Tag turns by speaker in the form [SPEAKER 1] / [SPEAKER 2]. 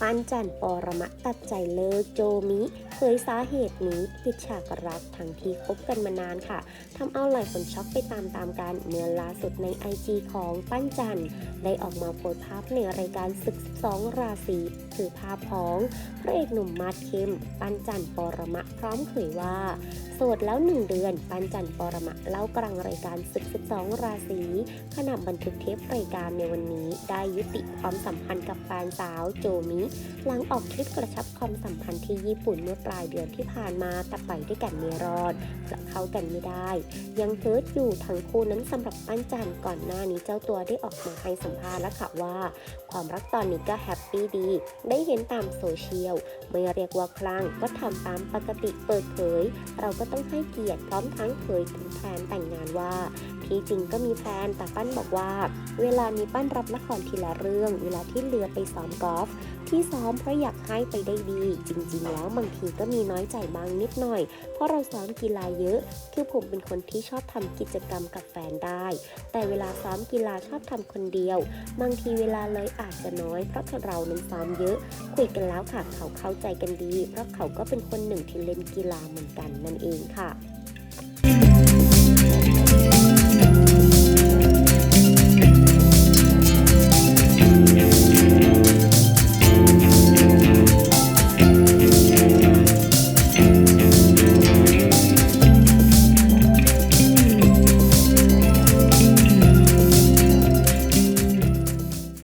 [SPEAKER 1] ปั้นจันปรมะตัดใจเลิกโจมิ ผยสาเหตุนี้ปิดฉากรักทั้งที่คบกันมานานค่ะทำเอาหลายคนช็อกไปตามๆกันเมื่อล่าสุดในไอจีของปั้นจันได้ออกมาโพสภาพในรายการศึก 12 ราศีคือภาพของพระเอกหนุ่มมาดคิมปั้นจันปรมะพร้อมเผยว่าโสดแล้วหนึ่งเดือน ปันจันปรมะเล่ากลางรายการศึก12 ราศีขณะบันทึกเทปรายการในวันนี้ ได้ยุติความสัมพันธ์กับแฟนสาวโจมิ หลังออกทริปกระชับความสัมพันธ์ที่ญี่ปุ่นเมื่อปลายเดือนที่ผ่านมาแต่ไปด้วยกันไม่รอดจะเข้ากันไม่ได้ ยังเฮิร์ตอยู่ทั้งคู่นั้นสำหรับปั้นจันก่อนหน้านี้เจ้าตัวได้ออกมาให้สัมภาษณ์แล้วค่ะว่า ความรักตอนนี้ก็แฮปปี้ดี ได้เห็นตามโซเชียลไม่เรียกว่าคลั่งก็ทำตามปกติเปิดเผย เราก็ต้องให้เกียรติพร้อมทั้งเผยถึงแผนแต่งงานว่า ที่จริงก็มีแฟนแต่ปั้นบอกว่า เวลามีปั้นรับละครทีละเรื่อง เวลาที่เรือไปซ้อมกอล์ฟที่ซ้อมเพราะอยากให้ไปได้ดี จริง ๆ แล้วบางทีก็มีน้อยใจบ้างนิดหน่อย เพราะเราซ้อมกีฬาเยอะ คือผมเป็นคนที่ชอบทำกิจกรรมกับแฟนได้ แต่เวลาซ้อมกีฬาชอบทำคนเดียว บางทีเวลาเลยอาจจะน้อย เพราะเรานั้นซ้อมเยอะ คุยกันแล้วค่ะเขาเข้าใจกันดี เพราะเขาก็เป็นคนหนึ่งที่เล่นกีฬาเหมือนกันนั่นเองค่ะ